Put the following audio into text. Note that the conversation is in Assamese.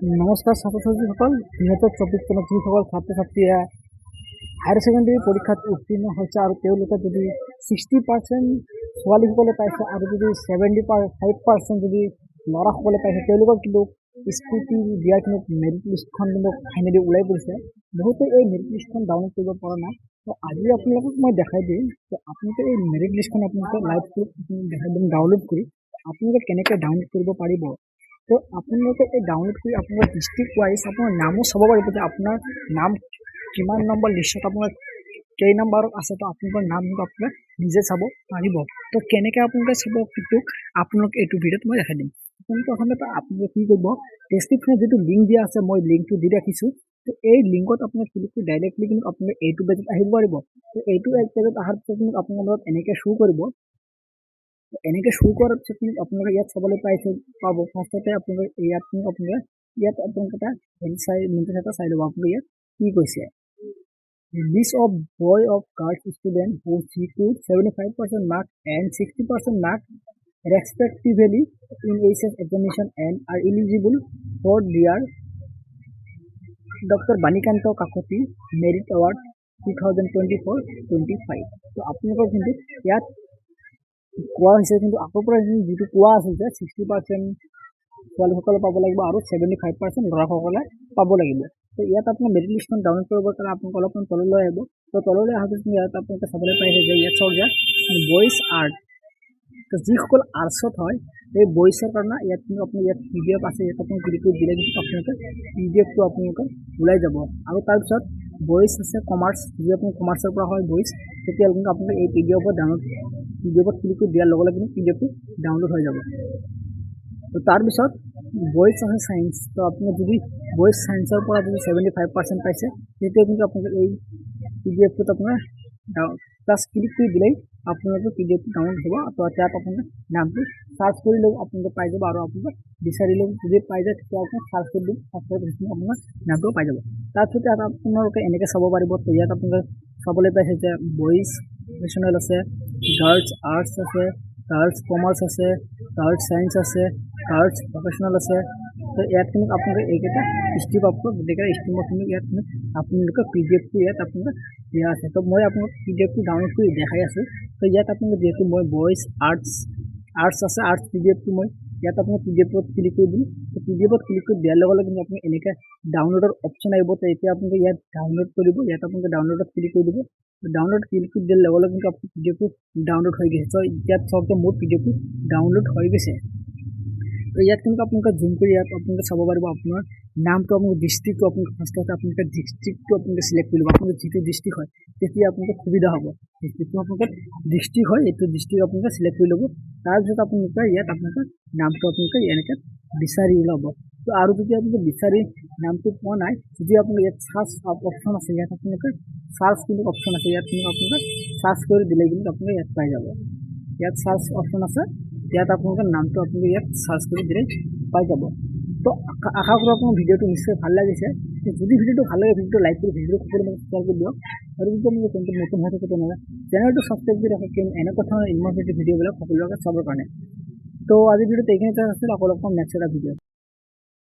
নমস্কাৰ ছাত্ৰ ছাত্ৰীসকল দুহেজাৰ চৌবিছ চনত যিসকল ছাত্ৰ ছাত্ৰীয়ে হায়াৰ ছেকেণ্ডেৰী পৰীক্ষাত উত্তীৰ্ণ হৈছে আৰু তেওঁলোকে যদি ছিক্সটি পাৰ্চেণ্ট ছোৱালীসকলে পাইছে আৰু যদি ছেভেণ্টি পাৰ ফাইভ পাৰ্চেণ্ট যদি ল'ৰাসকলে পাইছে তেওঁলোকক কিন্তু স্কুটি দিয়াৰ কিন্তু মেৰিট লিষ্টখন কিন্তু ফাইনেলি ওলাই পৰিছে। বহুতে এই মেৰিট লিষ্টখন ডাউনলোড কৰিব পৰা নাই। তো আজি আপোনালোকক মই দেখাই দিম যে আপোনালোকে এই মেৰিট লিষ্টখন আপোনালোকে লাইভ দেখাই দিম ডাউনলোড কৰি আপোনালোকে কেনেকৈ ডাউনলোড কৰিব পাৰিব। তো আপোনালোকে এই ডাউনলোড কৰি আপোনাৰ ডিষ্ট্ৰিক্ট ৱাইজ আপোনাৰ নামো চাব পাৰিব যে আপোনাৰ নাম কিমান নম্বৰ লিষ্টত আপোনাৰ কেই নম্বৰত আছে তো আপোনালোকৰ নাম আপোনালোকে নিজে চাব পাৰিব। তো কেনেকৈ আপোনালোকে চাব সেইটো আপোনালোকে এইটো ভিডিঅ'ত মই দেখাই দিম। আপোনালোকে প্ৰথমতে আপোনালোকে কি কৰিব ডেছক্ৰিপশ্যনত যিটো লিংক দিয়া আছে মই লিংকটো দি ৰাখিছোঁ। তো এই লিংকত আপোনাক ক্লিক কৰি ডাইৰেক্টলি কিন্তু আপোনালোকে এইটো পেজত আহিব পাৰিব। তো এইটো পেজত অহাৰ পিছত কিন্তু আপোনালোকৰ এনেকৈ শ্ব' কৰিব। এনেকৈ শ্ব' কৰাৰ পিছত আপোনালোকে ইয়াত চাবলৈ পাইছে, পাব। ফাৰ্ষ্টতে আপোনালোকে ইয়াত আপোনালোকে ইয়াত আপোনালোকে এটা হেৰি চাই নোটিছ এটা চাই ল'ব। আপোনালোকে ইয়াত কি কৈছে? List of boy of girls student who secure seventy five percent mark and sixty percent mark respectively in H S examination and are eligible for the doctor Banikanta Kakati merit award two thousand twenty four twenty five তো আপোনালোকৰ কিন্তু ইয়াত কোৱা হৈছে কিন্তু আগৰ পৰা কিন্তু যিটো কোৱা আছিল যে ছিক্সটি পাৰ্চেণ্ট ছোৱালীসকলে পাব লাগিব আৰু ছেভেণ্টি ফাইভ পাৰ্চেণ্ট ল'ৰাসকলে পাব লাগিব। তো ইয়াত আপোনাৰ মেৰিট লিষ্টখন ডাউনলোড কৰিবৰ কাৰণে আপোনালোকে অলপমান তললৈ আহিব। তো তললৈ অহাৰ পিছত ইয়াত আপোনালোকে চাবলৈ পাইছে যে ইয়াত চাওক যে বইজ আৰ্ট তো যিসকল আৰ্টছত হয় এই বইজৰ কাৰণে ইয়াত কিন্তু আপুনি ইয়াত পি ডি এফ আছে ইয়াত আপুনি ক্লিক কৰি দিলে কিন্তু আপোনালোকে পি ডি এফটো আপোনালোকে ওলাই যাব। আৰু তাৰপিছত বইজ আছে কমাৰ্চ যদি আপুনি কমাৰ্চৰ পৰা হয় বইজ তেতিয়াহ'লে কিন্তু আপোনালোকে এই পি ডি এফত ডাউনলোড পি ডি এফত ক্লিক কৰি দিয়াৰ লগে লগে কিন্তু পি ডি এফটো ডাউনলোড হৈ যাব। তো তাৰপিছত বইজ আছে ছায়েন্স তো আপোনাৰ যদি বইজ ছায়েন্সৰ পৰা যদি ছেভেণ্টি ফাইভ পাৰ্চেণ্ট পাইছে তেতিয়া কিন্তু আপোনালোকে এই পি ডি এফটোত আপোনাৰ প্লাছ ক্লিক কৰি দিলেই আপোনালোকৰ পি ডি এফটো ডাউনলোড হ'ব। তো তাত আপোনাৰ নামটো চাৰ্চ কৰি ল'ব আপোনালোকে পাই যাব আৰু আপোনালোকে বিচাৰি ল'ব যদি পাই যায় তেতিয়া আপোনাক চাৰ্চ কৰি দিম চাৰ্চ কৰি আপোনাৰ নামটো পাই যাব। তাৰপিছত আপোনালোকে এনেকৈ চাব পাৰিব। তো ইয়াত আপোনালোকে চাবলৈ পাইছে যে বইজ প্ৰফেশ্যনেল আছে গাৰ্লছ আৰ্টছ আছে গাৰ্লছ কমাৰ্চ আছে গাৰ্লছ ছায়েন্স আছে গাৰ্লছ প্ৰফেশ্যনেল আছে। তো ইয়াত কিন্তু আপোনালোকে এইকেইটা ষ্ট্ৰীম পাব গোটেইকেইটা ষ্ট্ৰীমত কিন্তু ইয়াত কিন্তু আপোনালোকে পি ডি এফটো ইয়াত আপোনালোকে দিয়া আছে। তো মই আপোনালোক পি ডি এফটো ডাউনলোড কৰি দেখাই আছোঁ। তো ইয়াত আপোনালোকে যিহেতু মই বইজ আৰ্টছ আৰ্টছ আছে আৰ্টছ পি ডি এফটো মই ইয়াত আপোনাৰ পি ডি এফত ক্লিক কৰি দিম পি ডি এফত ক্লিক কৰি দিয়াৰ লগে লগে কিন্তু আপুনি এনেকৈ ডাউনলোডৰ অপশ্যন আহিব তো এতিয়া আপোনালোকে ইয়াত ডাউনলোড কৰিব ইয়াত আপোনালোকে ডাউনলোডত ক্লিক কৰি দিব ডাউনলোড ক্লিক কৰি দিয়াৰ লগে লগে কিন্তু আপোনাৰ পি ডি এফটো ডাউনলোড হৈ গৈছে তো ইয়াত চাওক যে মোৰ পি ডি এফটো ডাউনলোড হৈ গৈছে তো ইয়াত কিন্তু আপোনালোকে জুম কৰি ইয়াত আপোনালোকে চাব পাৰিব আপোনাৰ নামটো আপোনালোকৰ ডিষ্ট্ৰিক্টটো আপোনালোকে ফাৰ্ষ্টতে আপোনালোকে ডিষ্ট্ৰিক্টটো আপোনালোকে চিলেক্ট কৰি ল'ব আপোনালোকৰ যিটো ডিষ্ট্ৰিক্ট হয় তেতিয়া আপোনালোকে সুবিধা হ'ব যিটো আপোনালোকে ডিষ্ট্ৰিক্ট হয় এইটো ডিষ্ট্ৰিক্ট আপোনালোকে চিলেক্ট কৰি ল'ব তাৰপিছত আপোনালোকে ইয়াত আপোনালোকে নামটো আপোনালোকে এনেকৈ বিচাৰি ওলাব তো আৰু যদি আপোনালোকে বিচাৰি নামটো পোৱা নাই যদি আপোনালোকে ইয়াত চাৰ্চ অপশ্যন আছে ইয়াত আপোনালোকে চাৰ্চ কিন্তু অপশ্যন আছে ইয়াত কিন্তু আপোনালোকে চাৰ্চ কৰি দিলে কিন্তু আপোনালোকে ইয়াত পাই যাব ইয়াত চাৰ্চ অপশ্যন আছে ইয়াত আপোনালোকৰ নামটো আপোনালোকে ইয়াত চাৰ্চ কৰি দিলে পাই যাব তো আশা কৰোঁ আপোনাৰ ভিডিঅ'টো নিশ্চয় ভাল লাগিছে যদি ভিডিঅ'টো ভাল লাগে ভিডিঅ'টো লাইক কৰি ভিডিঅ'টো সকলো শ্বেয়াৰ কৰি দিয়ক আৰু যদি আপোনালোকে চেনেলটো নতুন হৈ থাকে তেনেহ'লে চেনেলটো ছাবস্ক্ৰাইব কৰি ৰাখক কিয়নো এনেকুৱা ধৰণৰ ইনফৰ্মেটিভ ভিডিঅ'বিলাক সকলোকে চাবৰ কাৰণে। তো আজি ভিডিঅ'টো এইখিনিতে আছিল লগ পাম নেক্সট এটা ভিডিঅ'